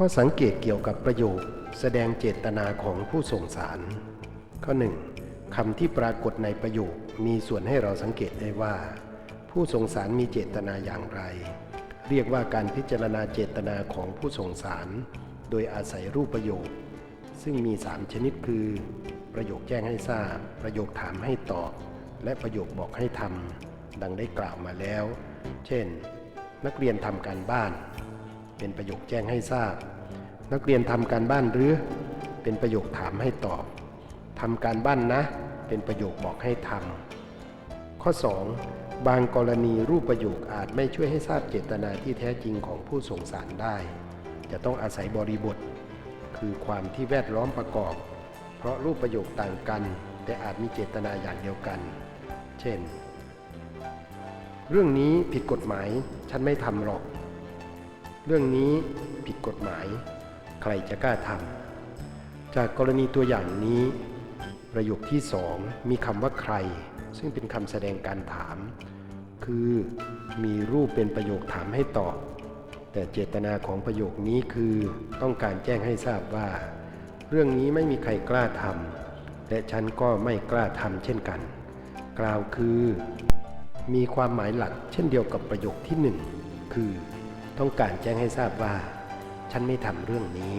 ข้อสังเกตเกี่ยวกับประโยคแสดงเจตนาของผู้ส่งสาร ข้อ 1. คำที่ปรากฏในประโยคมีส่วนให้เราสังเกตได้ว่า ผู้ส่งสารมีเจตนาอย่างไร เรียกว่าการพิจารณาเจตนาของผู้ส่งสาร โดยอาศัยรูปประโยค ซึ่งมี 3 ชนิดคือ ประโยคแจ้งให้ทราบ ประโยคถามให้ตอบ และประโยคบอกให้ทำดังได้กล่าวมาแล้ว เช่น นักเรียนทำการบ้าน เป็นประโยคแจ้งให้ทราบ นักเรียนทำการบ้านหรือ เป็นประโยคถามให้ตอบทำการบ้านนะ เป็นประโยคบอกให้ทำข้อ 2. บางกรณีรูปประโยคอาจไม่ช่วยให้ทราบเจตนาที่แท้จริงของผู้ส่งสารได้ จะต้องอาศัยบริบท คือความที่แวดล้อมประกอบ เพราะรูปประโยคต่างกัน แต่อาจมีเจตนาอย่างเดียวกัน เช่น เรื่องนี้ผิดกฎหมายฉันไม่ทำหรอก เรื่องนี้ผิดกฎหมาย ใครจะกล้าทำจากกรณีตัวอย่างนี้ ประโยคที่สองมีคำว่าใคร ซึ่งเป็นคำแสดงการถาม คือมีรูปเป็นประโยคถามให้ตอบ แต่เจตนาของประโยคนี้คือต้องการแจ้งให้ทราบว่า เรื่องนี้ไม่มีใครกล้าทำและฉันก็ไม่กล้าทำเช่นกัน กล่าวคือ มีความหมายหลักเช่นเดียวกับประโยคที่หนึ่งคือ ต้องการแจ้งให้ทราบว่า ฉันไม่ทำเรื่องนี้